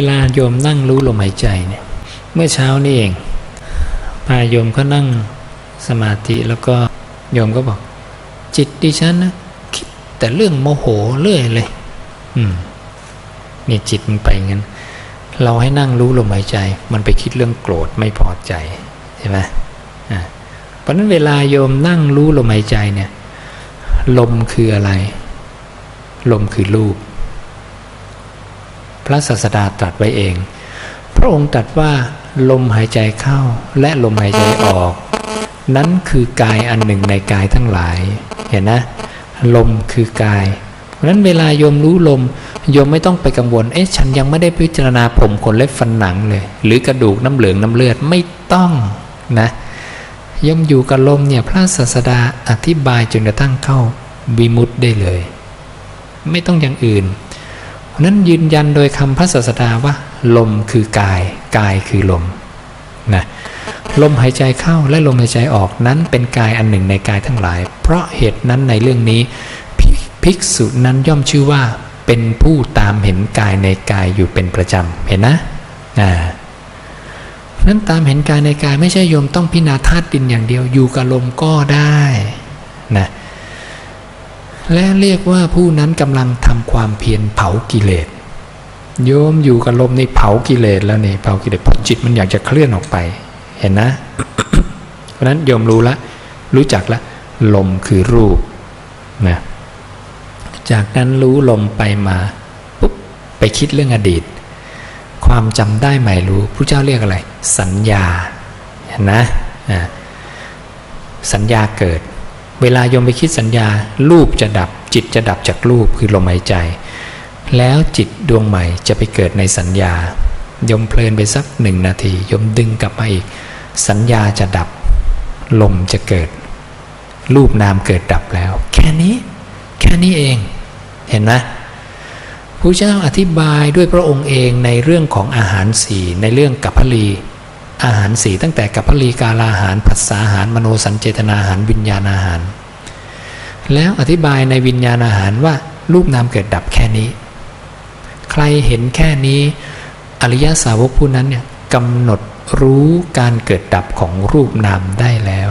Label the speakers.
Speaker 1: เวลาโยมนั่งรู้ลมหายใจเนี่ยเมื่อเช้านี่เองพาโยมก็นั่งสมาธิแล้วก็โยมก็บอก จิตดิฉันนะคิดแต่เรื่องโมโหเรื่อยเลย อืมนี่จิตมันไปงั้น เราให้นั่งรู้ลมหายใจ มันไปคิดเรื่องโกรธไม่พอใจใช่ไหมอ่าเพราะฉะนั้นเวลาโยมนั่งรู้ลมหายใจเนี่ย ลมคืออะไร ลมคือรูป พระศาสดาตรัสไว้เอง พระองค์ตรัสว่าลมหายใจเข้าและลมหายใจออก นั้นคือกายอันหนึ่งในกายทั้งหลาย เห็นนะ ลมคือกายเพราะนั้นเวลาโยมรู้ลมโยมไม่ต้องไปกังวล เอ๊ะฉันยังไม่ได้พิจารณาผมขนเล็บฟันหนังเลย หรือกระดูกน้ำเหลืองน้ำเลือดไม่ต้องนะย่อมอยู่กับลมเนี่ยพระศาสดาอธิบายจนกระทั่งเข้าวิมุตได้เลย ไม่ต้องอย่างอื่น นั้นยืนยันโดยคำพระศาสดาว่า ลมคือกาย กายคือลมนะลมหายใจเข้าและลมหายใจออกนั้นเป็นกายอันหนึ่งในกายทั้งหลาย เพราะเหตุนั้นในเรื่องนี้ ภิภิกษุนั้นย่อมชื่อว่าเป็นผู้ตามเห็นกายในกายอยู่เป็นประจำเห็นนะอ่านั้นตามเห็นกายในกายไม่ใช่โยมต้องพิจารณาธาตุดินอย่างเดียวอยู่กับลมก็ได้นะ และเรียกว่าผู้นั้นกำลังทำความเพียรเผากิเลสโยมอยู่กับลมในเผากิเลสแล้วนี่เผากิเลสพราะจิตมันอยากจะเคลื่อนออกไป เห็นนะ เพราะนั้นโยมรู้ละ รู้จักละ ลมคือรูปนะจากนั้นรู้ลมไปมาปุ๊บไปคิดเรื่องอดีต ความจำได้ใหม่รู้พระเจ้าเรียกอะไร สัญญาเห็นนะอ่าสัญญาเกิด เวลาโยมไปคิดสัญญา รูปจะดับ จิตจะดับจากรูปคือลมหายใจ แล้วจิตดวงใหม่จะไปเกิดในสัญญายมเพลินไปสักหนึ่งนาทียมดึงกลับมาอีก สัญญาจะดับ ลมจะเกิด รูปนามเกิดดับแล้ว แค่นี้ แค่นี้เองเห็นไหมพระเจ้าอธิบายด้วยพระองค์เองในเรื่องของอาหารสีในเรื่องกัพพลี อาหารสี่ตั้งแต่กับพลีกาลาอาหารผัสสาอาหารมโนสัญเจตนาอาหารวิญญาณอาหาร แล้วอธิบายในวิญญาณอาหารว่ารูปนามเกิดดับแค่นี้ ใครเห็นแค่นี้อริยสาวกผู้นั้นเนี่ยกำหนดรู้การเกิดดับของรูปนามได้แล้ว